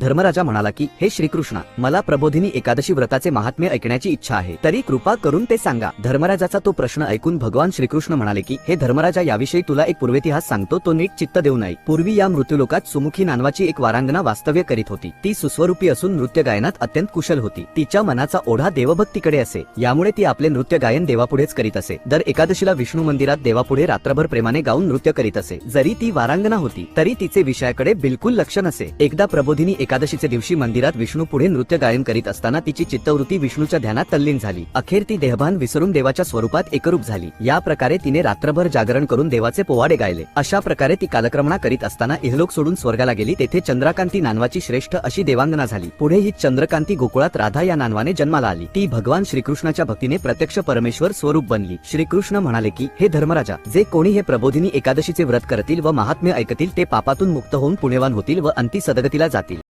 धर्मराजा म्हणाला की हे श्रीकृष्णा मला प्रबोधिनी एकादशी व्रताचे महात्म्य ऐकण्याची इच्छा आहे. तरी कृपा करून ते सांगा. धर्मराजाचा तो प्रश्न ऐकून भगवान श्रीकृष्ण म्हणाले की हे धर्मराजा याविषयी तुला एक पूर्वेतिहास सांगतो तो नीट चित्त देऊ नये. पूर्वी या मृत्यूलोकात सुमुखी नानवाची एक वारांगना वास्तव्य करीत होती. ती सुस्वरूपी असून नृत्य गायनात अत्यंत कुशल होती. तिच्या मनाचा ओढा देवभक्तीकडे असे. यामुळे ती आपले नृत्य गायन देवापुढेच करीत असे. दर एकादशीला विष्णू मंदिरात देवापुढे रात्रभर प्रेमाने गाऊन नृत्य करीत असे. जरी ती वारांगना होती तरी तिचे विषयाकडे बिलकुल लक्ष नसे. एकदा प्रबोधिनी एक एकादशीचे दिवशी मंदिरात विष्णू पुढे नृत्य गायन करीत असताना तिची चित्तवृत्ती विष्णूच्या ध्यानात तल्लीन झाली. अखेर ती देहभान विसरून देवाच्या स्वरूपात एकरूप झाली. या प्रकारे तिने रात्रभर जागरण करून देवाचे पोवाडे गायले. अशा प्रकारे ती कालक्रमणा करीत असताना इहलोक सोडून स्वर्गाला गेली. तेथे चंद्रकांती नानवाची श्रेष्ठ अशी देवांगना झाली. पुढे ही चंद्रकांती गोकुळात राधा या नानवाने जन्माला आली. ती भगवान श्रीकृष्णाच्या भक्तीने प्रत्यक्ष परमेश्वर स्वरूप बनली. श्रीकृष्ण म्हणाले की हे धर्मराजा जे कोणी हे प्रबोधिनी एकादशीचे व्रत करतील व महात्म्य ऐकतील ते पापातून मुक्त होऊन पुण्यवान होतील व अंती सदगतीला जातील.